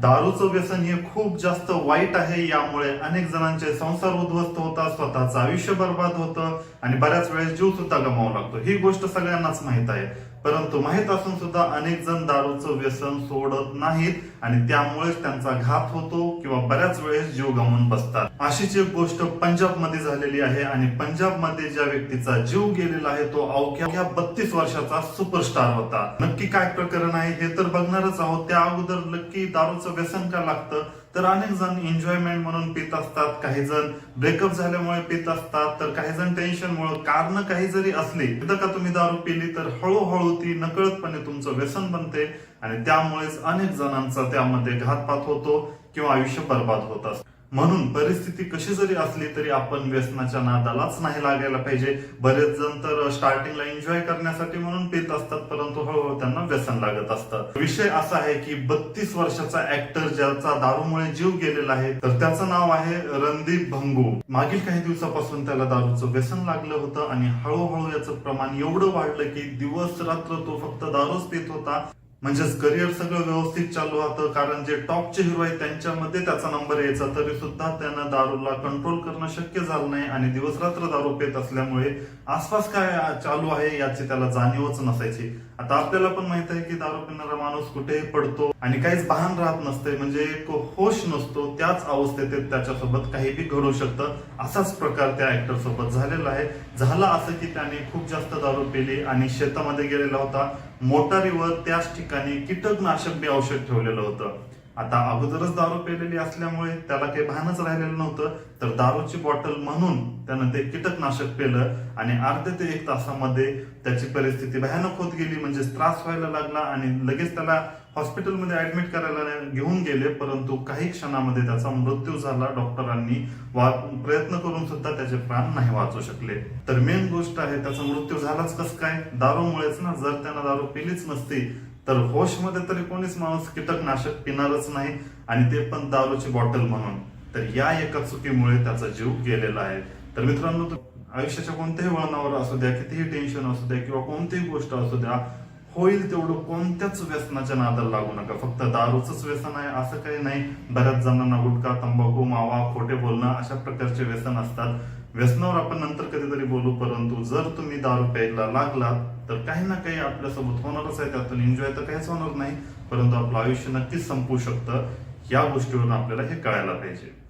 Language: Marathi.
दारूचं व्यसन हे खूप जास्त वाईट आहे यामुळे अनेक जणांचे संसार उद्ध्वस्त होतात स्वतःचं आयुष्य बर्बाद होतं आणि बऱ्याच वेळेस जीव सुद्धा गमावा लागतो. ही गोष्ट सगळ्यांनाच माहीत आहे. परंतु माहीत असून सुद्धा अनेक जण दारूचं व्यसन सोडत नाहीत आणि त्यामुळेच त्यांचा घात होतो किंवा बऱ्याच वेळेस जीव गमावून बसतात. अशीच एक गोष्ट पंजाबमध्ये झालेली आहे आणि पंजाबमध्ये ज्या व्यक्तीचा जीव गेलेला आहे तो अवघ्या बत्तीस वर्षाचा सुपरस्टार होता. नक्की काय प्रकरण आहे हे तर बघणारच आहोत. त्या अगोदर नक्की दारूचं व्यसन का लागतं? तर अनेक जण एन्जॉयमेंट म्हणून पित असतात काही जण ब्रेकअप झाल्यामुळे पित असतात तर काही जण टेन्शनमुळे कारण काही जरी असली तर का तुम्ही दारू पिली तर हळूहळू ती नकळतपणे तुमचं व्यसन बनते आणि त्यामुळेच अनेक जणांचा त्यामध्ये घातपात होतो किंवा आयुष्य बर्बाद होत असतं. म्हणून परिस्थिती कशी जरी असली तरी आपण व्यसनाच्या नादालाच नाही लागायला पाहिजे. बरेच जण तर स्टार्टिंगला एन्जॉय करण्यासाठी म्हणून पित असतात परंतु हळूहळू त्यांना व्यसन लागत असतं. विषय असा आहे की बत्तीस वर्षाचा ऍक्टर ज्याचा दारूमुळे जीव गेलेला आहे तर त्याचं नाव आहे रणदीप भंगू. मागील काही दिवसापासून त्याला दारूचं व्यसन लागलं होतं आणि हळूहळू याचं प्रमाण एवढं वाढलं की दिवस रात्र तो फक्त दारूच पित होता. म्हणजेच करिअर सगळं व्यवस्थित चालू होतं कारण जे टॉपचे हिरो आहेत त्यांच्यामध्ये त्याचा नंबर यायचा. तरी सुद्धा त्यानं दारूला कंट्रोल करणं शक्य झालं नाही आणि दिवस रात्र दारू पेत असल्यामुळे आसपास काय चालू आहे याची त्याला जाणीवच नसायची. आता आपल्याला पण माहीत आहे की दारू पिणारा माणूस कुठेही पडतो आणि काहीच भान राहत नसते. म्हणजे एक होश नसतो. त्याच अवस्थेत त्याच्यासोबत काही बी घडू शकतं. असाच प्रकार त्या ऍक्टर सोबत झालेला आहे. झालं असं की त्याने खूप जास्त दारू पिली आणि शेतामध्ये गेलेला होता. मोटारीवर त्याच ठिकाणी कीटकनाशक बी औषध ठेवलेलं होतं. आता अगोदरच दारू पेलेली असल्यामुळे त्याला काही भानच राहिलेलं नव्हतं. तर दारूची बॉटल म्हणून त्यानं ते कीटकनाशक पेलं आणि अर्ध ते एक तासामध्ये त्याची परिस्थिती भयानक होत गेली. म्हणजे त्रास व्हायला लागला आणि लगेच त्याला हॉस्पिटलमध्ये ऍडमिट करायला घेऊन गेले. परंतु काही क्षणामध्ये त्याचा मृत्यू झाला. डॉक्टरांनी वा प्रयत्न करून सुद्धा त्याचे प्राण नाही वाचू शकले. तर मेन गोष्ट आहे त्याचा मृत्यू झालाच कसं काय? दारूमुळेच ना. जर त्यानं दारू पिलीच नसती तर होशमध्ये तरी कोणीच माणूस कीटकनाशक पिणारच नाही आणि ते पण दारूची बॉटल म्हणून. तर या एका चुकीमुळे त्याचा जीव गेलेला आहे. तर मित्रांनो आयुष्याच्या कोणत्याही वळणावर असू द्या कितीही टेन्शन असू द्या किंवा कोणतीही गोष्ट असू द्या होईल तेवढं कोणत्याच व्यसनाच्या नादाला लागू नका. फक्त दारूच व्यसन आहे असं काही नाही. बऱ्याच जणांना गुटखा तंबाखू मावा खोटे बोलणं अशा प्रकारचे व्यसन असतात. व्यसनावर आपण नंतर कधीतरी बोलू परंतु जर तुम्ही दारू प्यायला लागला तर काही ना काही आपल्यासोबत होणारच आहे त्यातून एन्जॉय तर काहीच होणार नाही परंतु आपलं आयुष्य नक्कीच संपू शकतं. या गोष्टीवरून आपल्याला हे कळायला पाहिजे.